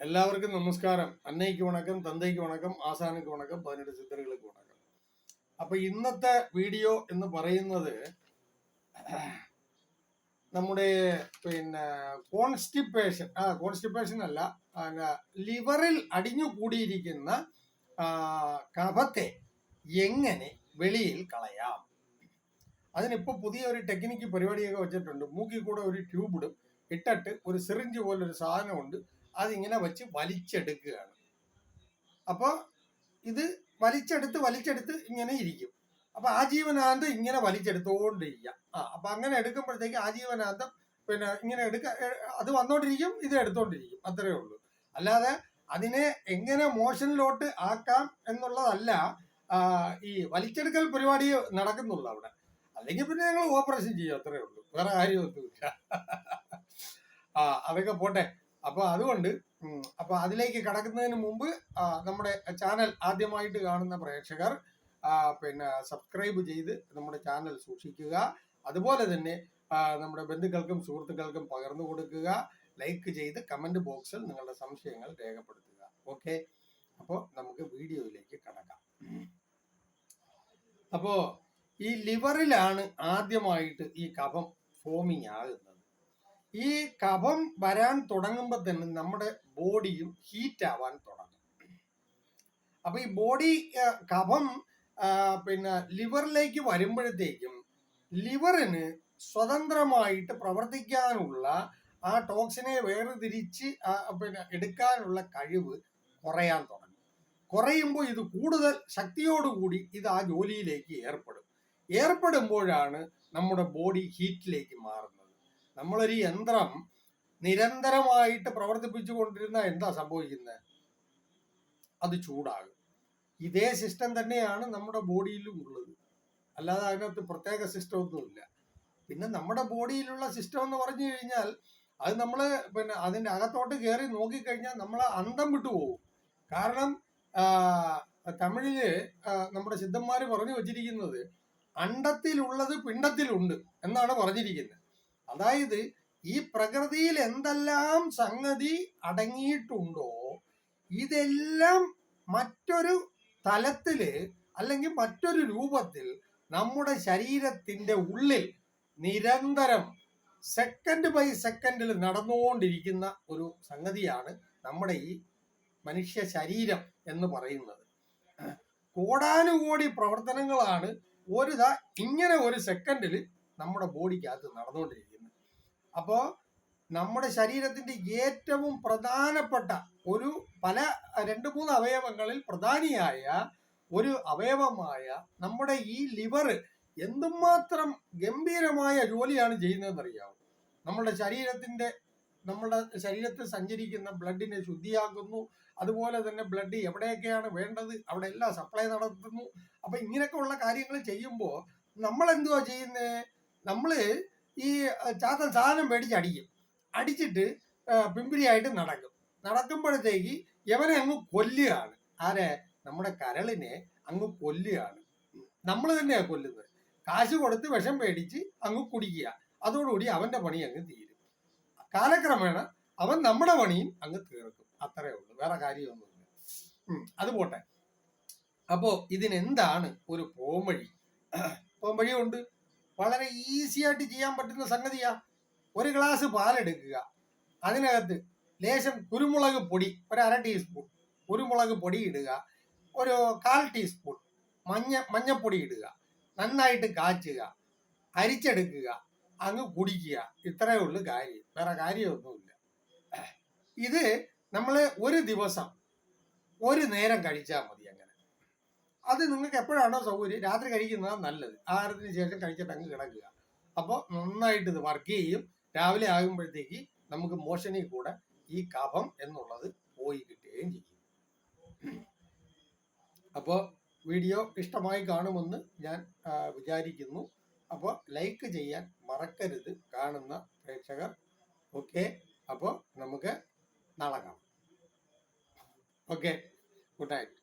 எல்லாருக்கும் நமஸ்காரம் അന്നയ്ക്ക് വണക്കം തന്തയ്ക്ക് വണക്കം ആസാനക്ക് വണക്കം പതിനെട്ട് സിദ്ധറുകൾക്ക് വണക്കം അപ്പൊ ഇന്നത്തെ വീഡിയോ എന്ന് പറയുന്നത് നമ്മുടെ പിന്നെ കോൺസ്റ്റിപ്പേഷൻ ആ കോൺസ്റ്റിപ്പേഷൻ അല്ല പിന്നെ ലിവറിൽ അടിഞ്ഞു കൂടിയിരിക്കുന്ന ആ, കഫത്തെ എങ്ങനെ വെളിയിൽ കളയാം അതിനിപ്പോ പുതിയ ഒരു ടെക്നിക്ക് പരിപാടിയൊക്കെ വെച്ചിട്ടുണ്ട് മൂക്കിൽ കൂടെ ഒരു ട്യൂബ് ഇടും ഇട്ടിട്ട് ഒരു സിറിഞ്ച് പോലെ ഒരു സാധനമുണ്ട് അതിങ്ങനെ വെച്ച് വലിച്ചെടുക്കുകയാണ്. അപ്പോൾ ഇത് വലിച്ചെടുത്ത് വലിച്ചെടുത്ത് ഇങ്ങനെ ഇരിക്കും. അപ്പൊ ആജീവനാന്തം ഇങ്ങനെ വലിച്ചെടുത്തോണ്ടിരിക്കുക ആ അപ്പൊ അങ്ങനെ എടുക്കുമ്പോഴത്തേക്ക് ആജീവനാന്തം പിന്നെ ഇങ്ങനെ എടുക്ക അത് വന്നോണ്ടിരിക്കും ഇത് എടുത്തോണ്ടിരിക്കും. അത്രേ ഉള്ളൂ. അല്ലാതെ അതിനെ എങ്ങനെ മോഷനിലോട്ട് ആക്കാം എന്നുള്ളതല്ല ഈ വലിച്ചെടുക്കൽ പരിപാടി നടക്കുന്നുള്ളൂ അവിടെ. അല്ലെങ്കിൽ പിന്നെ ഞങ്ങൾ ഓപ്പറേഷൻ ചെയ്യും അത്രേ ഉള്ളൂ. വേറെ കാര്യമൊന്നുമില്ല. ആ അതൊക്കെ പോട്ടെ. അപ്പൊ അതുകൊണ്ട് അപ്പോൾ അപ്പൊ അതിലേക്ക് കടക്കുന്നതിന് മുമ്പ് നമ്മുടെ ചാനൽ ആദ്യമായിട്ട് കാണുന്ന പ്രേക്ഷകർ പിന്നെ സബ്സ്ക്രൈബ് ചെയ്ത് നമ്മുടെ ചാനൽ സൂക്ഷിക്കുക. അതുപോലെ തന്നെ നമ്മുടെ ബന്ധുക്കൾക്കും സുഹൃത്തുക്കൾക്കും പകർന്നു കൊടുക്കുക. ലൈക്ക് ചെയ്ത് കമന്റ് ബോക്സിൽ നിങ്ങളുടെ സംശയങ്ങൾ രേഖപ്പെടുത്തുക. ഓക്കെ? അപ്പോൾ നമുക്ക് വീഡിയോയിലേക്ക് കടക്കാം. അപ്പോ ഈ ലിവറിലാണ് ആദ്യമായിട്ട് ഈ കഫം ഫോമിങ് ആകുന്നത്. ഈ കഫം വരാൻ തുടങ്ങുമ്പോൾ തന്നെ നമ്മുടെ ബോഡിയും ഹീറ്റ് ആവാൻ തുടങ്ങും. അപ്പൊ ഈ ബോഡി കഫം പിന്നെ ലിവറിലേക്ക് വരുമ്പോഴത്തേക്കും ലിവറിന് സ്വതന്ത്രമായിട്ട് പ്രവർത്തിക്കാനുള്ള ആ ടോക്സിനെ വേർതിരിച്ച് പിന്നെ എടുക്കാനുള്ള കഴിവ് കുറയാൻ തുടങ്ങും. കുറയുമ്പോൾ ഇത് കൂടുതൽ ശക്തിയോടുകൂടി ഇത് ആ ജോലിയിലേക്ക് ഏർപ്പെടും. ഏർപ്പെടുമ്പോഴാണ് നമ്മുടെ ബോഡി ഹീറ്റിലേക്ക് മാറുന്നത്. നമ്മളൊരു യന്ത്രം നിരന്തരമായിട്ട് പ്രവർത്തിപ്പിച്ചു കൊണ്ടിരുന്ന എന്താ സംഭവിക്കുന്നത് അത് ചൂടാകും. ഇതേ സിസ്റ്റം തന്നെയാണ് നമ്മുടെ ബോഡിയിലും ഉള്ളത്. അല്ലാതെ അതിനകത്ത് പ്രത്യേക സിസ്റ്റം ഒന്നുമില്ല പിന്നെ നമ്മുടെ ബോഡിയിലുള്ള സിസ്റ്റം എന്ന് പറഞ്ഞു കഴിഞ്ഞാൽ അത് നമ്മൾ പിന്നെ അതിന്റെ അകത്തോട്ട് കയറി നോക്കിക്കഴിഞ്ഞാൽ നമ്മൾ അന്തം വിട്ടു പോകും. കാരണം തമിഴിൽ നമ്മുടെ സിദ്ധന്മാർ പറഞ്ഞു വച്ചിരിക്കുന്നത് അണ്ടത്തിലുള്ളത് പിണ്ടത്തിലുണ്ട് എന്നാണ് പറഞ്ഞിരിക്കുന്നത് അതായത് ഈ പ്രകൃതിയിൽ എന്തെല്ലാം സംഗതി അടങ്ങിയിട്ടുണ്ടോ ഇതെല്ലാം മറ്റൊരു തലത്തിൽ അല്ലെങ്കിൽ മറ്റൊരു രൂപത്തിൽ നമ്മുടെ ശരീരത്തിന്റെ ഉള്ളിൽ നിരന്തരം സെക്കൻഡ് ബൈ സെക്കൻഡിൽ നടന്നുകൊണ്ടിരിക്കുന്ന ഒരു സംഗതിയാണ് നമ്മുടെ ഈ മനുഷ്യ ശരീരം എന്ന് പറയുന്നത്. കോടാനുകോടി പ്രവർത്തനങ്ങളാണ് ഒരു ഇങ്ങനെ ഒരു സെക്കൻഡിൽ നമ്മുടെ ബോഡിക്കകത്ത് നടന്നുകൊണ്ടിരിക്കുന്നത്. അപ്പോൾ നമ്മുടെ ശരീരത്തിന്റെ ഏറ്റവും പ്രധാനപ്പെട്ട ഒരു പല രണ്ട് മൂന്ന് അവയവങ്ങളിൽ പ്രധാനിയായ ഒരു അവയവമായ നമ്മുടെ ഈ ലിവർ എന്തുമാത്രം ഗംഭീരമായ ജോലിയാണ് ചെയ്യുന്നതെന്ന് അറിയാമോ നമ്മുടെ ശരീരത്തിന്റെ നമ്മുടെ ശരീരത്തിൽ സഞ്ചരിക്കുന്ന ബ്ലഡിനെ ശുദ്ധിയാക്കുന്നു. അതുപോലെ തന്നെ ബ്ലഡ് എവിടെയൊക്കെയാണ് വേണ്ടത്? അവിടെ എല്ലാം സപ്ലൈ നടത്തുന്നു. അപ്പൊ ഇങ്ങനെയൊക്കെ ഉള്ള കാര്യങ്ങൾ ചെയ്യുമ്പോൾ നമ്മൾ എന്തുവാ ചെയ്യുന്നത് നമ്മൾ ഈ ചാത്ത സാധനം മേടിച്ച് അടിക്കും. അടിച്ചിട്ട് പിമ്പിരിയായിട്ട് നടക്കും. നടക്കുമ്പോഴത്തേക്ക് യവനെ അങ്ങ് കൊല്ലുകയാണ്. ആരെ? നമ്മുടെ കരളിനെ അങ്ങ് കൊല്ലുകയാണ്. നമ്മൾ തന്നെയാ കൊല്ലുന്നത്. കാശ് കൊടുത്ത് വിഷം മേടിച്ച് അങ്ങ് കുടിക്കുക. അതോടുകൂടി അവന്റെ പണി അങ്ങ് തീരും. കാലക്രമേണ അവൻ നമ്മുടെ പണിയും അങ്ങ് തീർക്കും. അത്രേ ഉള്ളൂ. വേറെ കാര്യമൊന്നുമില്ല. അത് പോട്ടെ. അപ്പോ ഇതിനെന്താണ് ഒരു പോംവഴി? പോംവഴിയുണ്ട്. വളരെ ഈസി ആയിട്ട് ചെയ്യാൻ പറ്റുന്ന സംഗതിയാ. ഒരു ഗ്ലാസ് പാലെടുക്കുക. അതിനകത്ത് ലേശം കുരുമുളക് പൊടി ഒരു അര ടീസ്പൂൺ കുരുമുളക് പൊടി ഇടുക. ഒരു കാൽ ടീസ്പൂൺ മഞ്ഞ മഞ്ഞപ്പൊടി ഇടുക. നന്നായിട്ട് കാച്ചുക. അരിച്ചെടുക്കുക. അങ്ങ് കുടിക്കുക. ഇത്രയേ ഉള്ളൂ കാര്യം. വേറെ കാര്യമൊന്നുമില്ല. ഇത് നമ്മൾ ഒരു ദിവസം ഒരു നേരം കഴിച്ചാൽ മതി. അത് നിങ്ങൾക്ക് എപ്പോഴാണോ സൗകര്യം? രാത്രി കഴിക്കുന്നതാണ് നല്ലത്. ആഹാരത്തിന് ശേഷം കഴിച്ചിട്ട് അങ്ങ് കിടക്കുക. അപ്പോൾ നന്നായിട്ട് ഇത് വർക്ക് ചെയ്യും. രാവിലെ ആകുമ്പോഴത്തേക്ക് നമുക്ക് മോഷനിൽ കൂടെ ഈ കഫം എന്നുള്ളത് പോയി കിട്ടുകയും ചെയ്യും. അപ്പോൾ വീഡിയോ ഇഷ്ടമായി കാണുമെന്ന് ഞാൻ വിചാരിക്കുന്നു. അപ്പോൾ ലൈക്ക് ചെയ്യാൻ മറക്കരുത് കാണുന്ന പ്രേക്ഷകർ. ഓക്കെ അപ്പോൾ നമുക്ക് നാളെ കാണാം. Okay good night